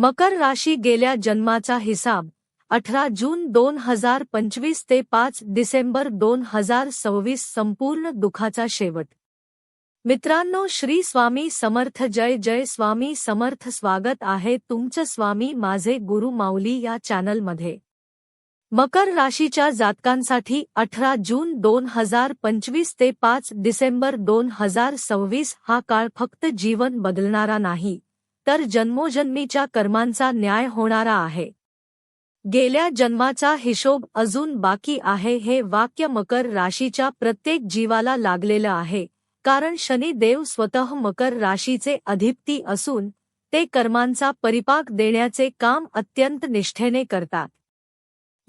मकर राशी गेल्या जन्माचा हिसाब अठरा जून दोन हजार पंचवीस ते पाच डिसेंबर दोन हजार सव्वीस संपूर्ण दुखाचा शेवट. मित्रांनो श्री स्वामी समर्थ जय जय स्वामी समर्थ स्वागत आहे तुमचं स्वामी माझे गुरु माऊली या चॅनलमध्ये. मकर राशीच्या जातकांसाठी अठरा जून दोन हजार पंचवीस ते पाच डिसेंबर दोन हजार सव्वीस हा काळ फक्त जीवन बदलणारा नाही. तर जन्मोजन्मीच्या कर्मांचा न्याय होणारा आहे. गेल्या जन्माचा हिशोब अजून बाकी आहे हे वाक्य मकर राशीच्या प्रत्येक जीवाला लागलेलं आहे कारण शनिदेव स्वतः मकर राशीचे अधिपती असून ते कर्मांचा परिपाक देण्याचे काम अत्यंत निष्ठेने करतात.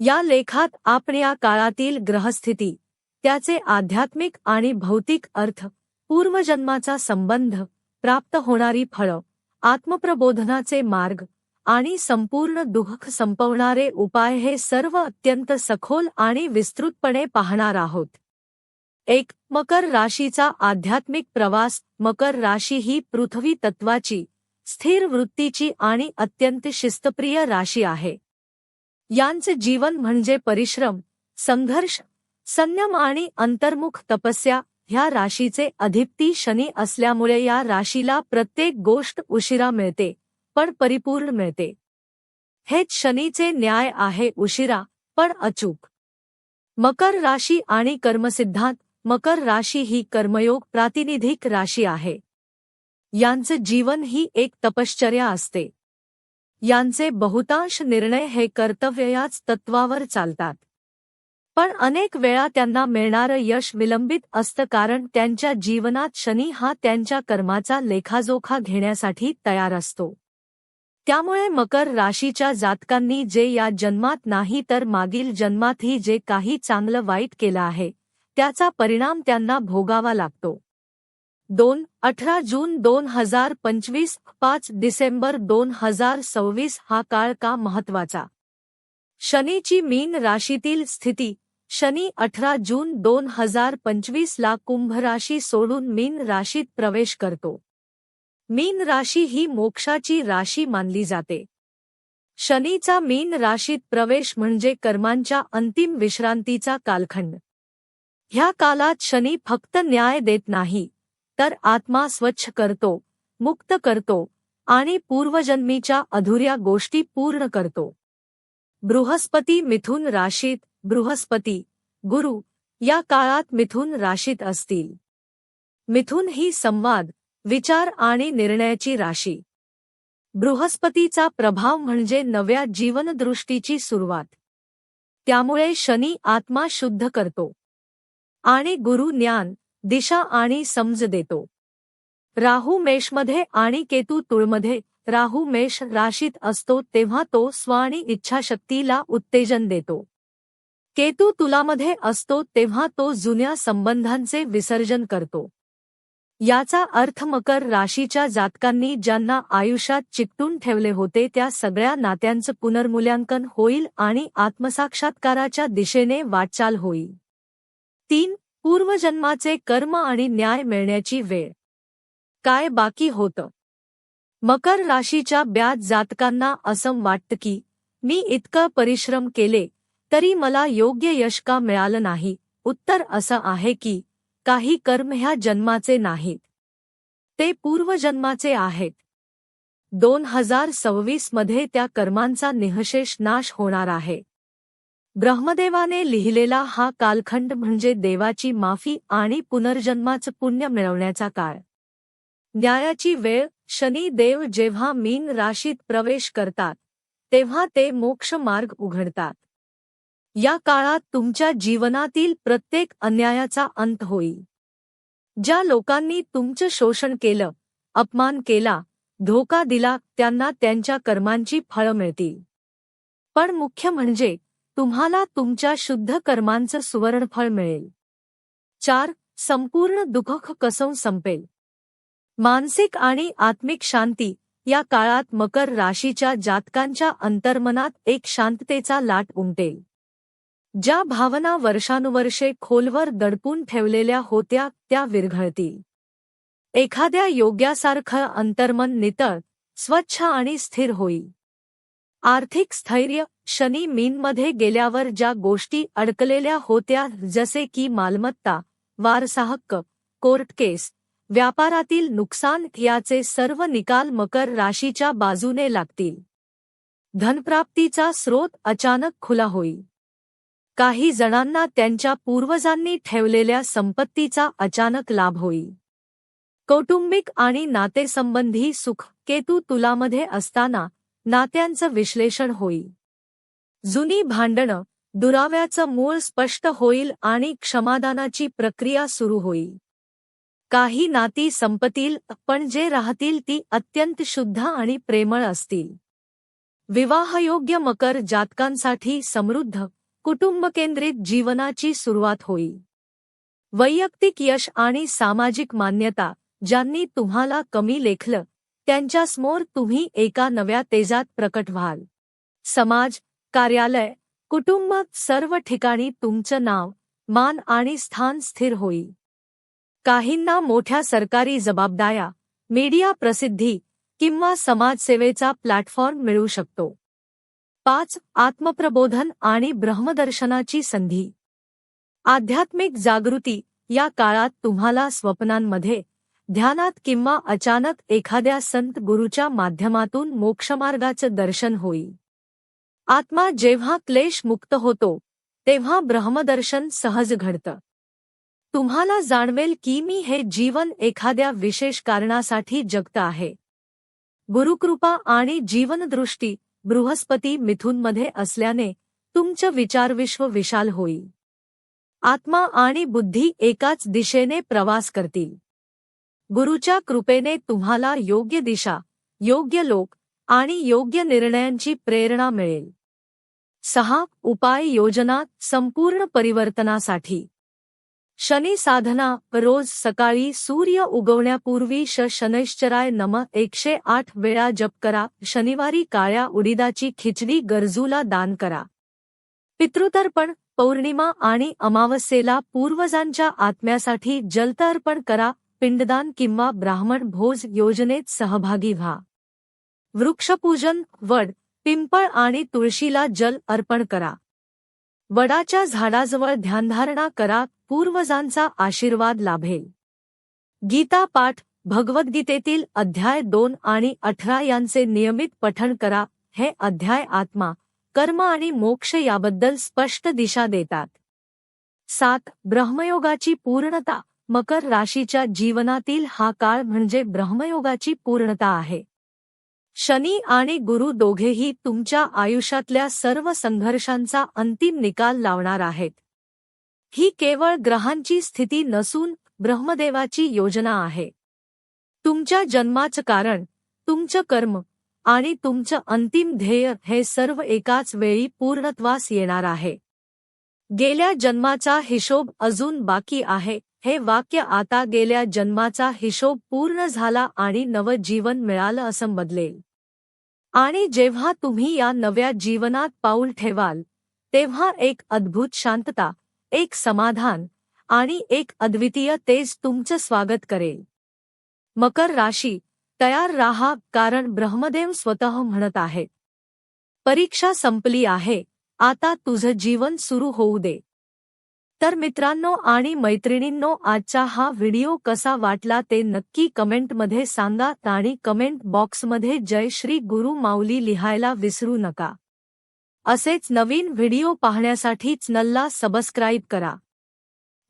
या लेखात आपण या काळातील ग्रहस्थिती त्याचे आध्यात्मिक आणि भौतिक अर्थ पूर्वजन्माचा संबंध प्राप्त होणारी फळं आत्मप्रबोधनाचे मार्ग आणि संपूर्ण दुःख संपवणारे उपाय हे सर्व अत्यंत सखोल आणि विस्तृतपणे पाहणार आहोत. एक मकर राशीचा आध्यात्मिक प्रवास. मकर राशी ही पृथ्वी तत्वाची स्थिर वृत्तीची आणि अत्यंत शिस्तप्रिय राशी आहे. यांचे जीवन म्हणजे परिश्रम संघर्ष संयम आणि अंतर्मुख तपस्या ह्या राशीचे अधिपती शनी असल्यामुळे या राशीला प्रत्येक गोष्ट उशिरा मिळते पण परिपूर्ण मिळते. हेच शनीचे न्याय आहे उशिरा पण अचूक. मकर राशी आणि कर्मसिद्धांत मकर राशी ही कर्मयोग प्रातिनिधिक राशी आहे. यांचं जीवन ही एक तपश्चर्या असते. यांचे बहुतांश निर्णय हे कर्तव्य याच तत्वावर चालतात. पण अनेक वेळा त्यांना मिळणारं यश विलंबित असतं कारण त्यांच्या जीवनात शनी हा त्यांच्या कर्माचा लेखाजोखा घेण्यासाठी तयार असतो. त्यामुळे मकर राशीच्या जातकांनी जे या जन्मात नाही तर मागील जन्मातही जे काही चांगलं वाईट केलं आहे त्याचा परिणाम त्यांना भोगावा लागतो. दोन अठरा जून दोन हजार पंचवीस पाच डिसेंबर दोन हजार सव्वीस हा काळ का महत्त्वाचा शनीची मीन राशीतील स्थिती शनी अठरा जून दोन हजार पंचवीसला कुंभ राशी सोडून मीन राशीत प्रवेश करतो. मीन राशी ही मोक्षाची राशी मानली जाते. शनीचा मीन राशीत प्रवेश म्हणजे कर्मांच्या अंतिम विश्रांतीचा कालखंड. ह्या कालात शनी फक्त न्याय देत नाही तर आत्मा स्वच्छ करतो मुक्त करतो आणि पूर्वजन्मीच्या अधुऱ्या गोष्टी पूर्ण करतो. बृहस्पती मिथुन राशीत बृहस्पती गुरु या काळात मिथुन राशीत असतील. मिथुन ही संवाद विचार आणि निर्णयाची राशी. बृहस्पतीचा प्रभाव म्हणजे नव्या जीवनदृष्टीची सुरुवात. त्यामुळे शनी आत्मा शुद्ध करतो. आणि गुरु ज्ञान दिशा आणि समज देतो. राहू मेषमध्ये आणि केतू तुळमध्ये राहू मेष राशीत असतो तेव्हा तो स्वाणी इच्छाशक्तीला उत्तेजन देतो. केतू तुलामध्ये असतो तेव्हा तो जुन्या संबंधांचे विसर्जन करतो. याचा अर्थ मकर राशीच्या जातकांनी ज्यांना आयुष्यात चिकटून ठेवले होते त्या सगळ्या नात्यांचं पुनर्मूल्यांकन होईल आणि आत्मसाक्षात्काराच्या दिशेने वाटचाल होईल. तीन पूर्वजन्माचे कर्म आणि न्याय मिळण्याची वेळ. काय बाकी होतं? मकर राशीच्या ब्याज जातकांना असं वाटतं की मी इतकं परिश्रम केले तरी मला योग्य यश का मिळालं नाही? उत्तर असं आहे की काही कर्म ह्या जन्माचे नाहीत. ते पूर्वजन्माचे आहेत. दोन हजार सव्वीसमध्ये त्या कर्मांचा निहशेष नाश होणार आहे. ब्रह्मदेवाने लिहिलेला हा कालखंड म्हणजे देवाची माफी आणि पुनर्जन्माचं पुण्य मिळवण्याचा काळ. न्यायाची वेळ शनी देव जेव्हा मीन राशीत प्रवेश करतात तेव्हा ते मोक्ष मार्ग उघडतात. या काळात तुमच्या जीवनातील प्रत्येक अन्यायाचा अंत होईल. ज्या लोकांनी तुमचं शोषण केलं अपमान केला धोका दिला त्यांना त्यांच्या कर्मांची फळं मिळतील. पण मुख्य म्हणजे तुम्हाला तुमच्या शुद्ध कर्मांचं सुवर्णफळ मिळेल. चार संपूर्ण दुःख कसं संपेल? मानसिक आणि आत्मिक शांती या काळात मकर राशीच्या जातकांच्या अंतर्मनात एक शांततेचा लाट उमटेल. ज्या भावना वर्षानुवर्षे खोलवर दडपून ठेवलेल्या होत्या त्या विरघळतील. एखाद्या योग्यासारखं अंतर्मन नितळ स्वच्छ आणि स्थिर होईल. आर्थिक स्थैर्य शनी मीनमध्ये गेल्यावर ज्या गोष्टी अडकलेल्या होत्या जसे की मालमत्ता वारसाहक्क कोर्ट केस व्यापारातील नुकसान याचे सर्व निकाल मकर राशीच्या बाजूने लागतील. धनप्राप्तीचा स्रोत अचानक खुला होईल. काही जणांना त्यांच्या पूर्वजांनी ठेवलेल्या संपत्तीचा अचानक लाभ होईल. कौटुंबिक आणि नातेसंबंधी सुख केतू तुलामध्ये असताना नात्यांचं विश्लेषण होईल. जुनी भांडणं दुराव्याचं मूळ स्पष्ट होईल आणि क्षमादानाची प्रक्रिया सुरू होईल. काही नाती संपतील पण जे राहतील ती अत्यंत शुद्ध आणि प्रेमळ असतील. विवाहयोग्य मकर जातकांसाठी समृद्ध कुटुंबकेंद्रित जीवनाची सुरुवात होईल वैयक्तिक यश आणि सामाजिक मान्यता ज्यांनी तुम्हाला कमी लेखलं त्यांच्यासमोर तुम्ही एका नव्या तेजात प्रकट व्हाल. समाज कार्यालय कुटुंब सर्व ठिकाणी तुमचं नाव मान आणि स्थान स्थिर होईल काहींना मोठ्या सरकारी जबाबदाऱ्या मीडिया प्रसिद्धी किंवा समाजसेवेचा प्लॅटफॉर्म मिळू शकतो. पाच आत्मप्रबोधन आणि ब्रह्मदर्शनाची संधी. आध्यात्मिक जागृती या काळात तुम्हाला स्वप्नांमध्ये ध्यानात किंवा अचानक एखाद्या संत गुरुच्या माध्यमातून मोक्षमार्गाचं दर्शन होईल. आत्मा जेव्हा क्लेश मुक्त होतो तेव्हा ब्रह्मदर्शन सहज घडतं. तुम्हाला जाणवेल की मी हे जीवन एखाद्या विशेष कारणासाठी जगत आहे. गुरुकृपा आणि जीवनदृष्टी बृहस्पती मिथूनमध्ये असल्याने तुमचं विचारविश्व विशाल होईल. आत्मा आणि बुद्धी एकाच दिशेने प्रवास करतील. गुरुच्या कृपेने तुम्हाला योग्य दिशा योग्य लोक आणि योग्य निर्णयांची प्रेरणा मिळेल. सहा उपाय योजना संपूर्ण परिवर्तनासाठी. शनी साधना रोज सकाळी सूर्य उगवण्यापूर्वी श शनैश्चराय नम एकशे आठ वेळा जप करा शनिवारी काळ्या उडीदाची खिचडी गरजूला दान करा. पितृतर्पण पौर्णिमा आणि अमावस्येला पूर्वजांच्या आत्म्यासाठी जलतर्पण करा पिंडदान किंवा ब्राह्मण भोज योजनेत सहभागी व्हा. वृक्षपूजन वड पिंपळ आणि तुळशीला जल अर्पण करा. वडाच्या झाडाजवळ ध्यानधारणा करा पूर्वजांचा आशीर्वाद लाभेल. गीता पाठ भगवद्गीतेतील अध्याय दोन आणि अठरा यांचे नियमित पठण करा. हे अध्याय आत्मा कर्म आणि मोक्ष याबद्दल स्पष्ट दिशा देतात. सात ब्रह्मयोगाची पूर्णता मकर राशीच्या जीवनातील हा काळ म्हणजे ब्रह्मयोगाची पूर्णता आहे. शनी आणि गुरु दोघेही तुमच्या आयुष्यातल्या सर्व संघर्षांचा अंतिम निकाल लावणार आहेत. ही केवळ ग्रहांची स्थिती नसून ब्रह्मदेवाची योजना आहे. तुमच्या जन्माचं कारण तुमचं कर्म आणि तुमचं अंतिम ध्येय हे सर्व एकाच वेळी पूर्णत्वास येणार आहे. गेल्या जन्माचा हिशोब अजून बाकी आहे हे वाक्य आता गेल्या जन्माचा हिशोब पूर्ण झाला आणि नवं जीवन मिळालं असं बदलेल. आणि जेव्हा तुम्ही या नव्या जीवनात पाऊल ठेवाल तेव्हा एक अद्भुत शांतता एक समाधान आणि एक अद्वितीय तेज तुमचं स्वागत करेल. मकर राशी तयार राहा कारण ब्रह्मदेव स्वतः म्हणत आहेत परीक्षा संपली आहे आता तुझं जीवन सुरू होऊ दे. तर मित्रांनो आणि मैत्रिणींनो आजचा हा व्हिडिओ कसा वाटला ते नक्की कमेंटमध्ये सांगा आणि कमेंट बॉक्समध्ये जय श्री गुरु माऊली लिहायला विसरू नका. असेच नवीन व्हिडिओ पाहण्यासाठीच नल्ला सबस्क्राईब करा.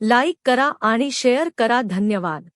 लाईक करा आणि शेअर करा. धन्यवाद.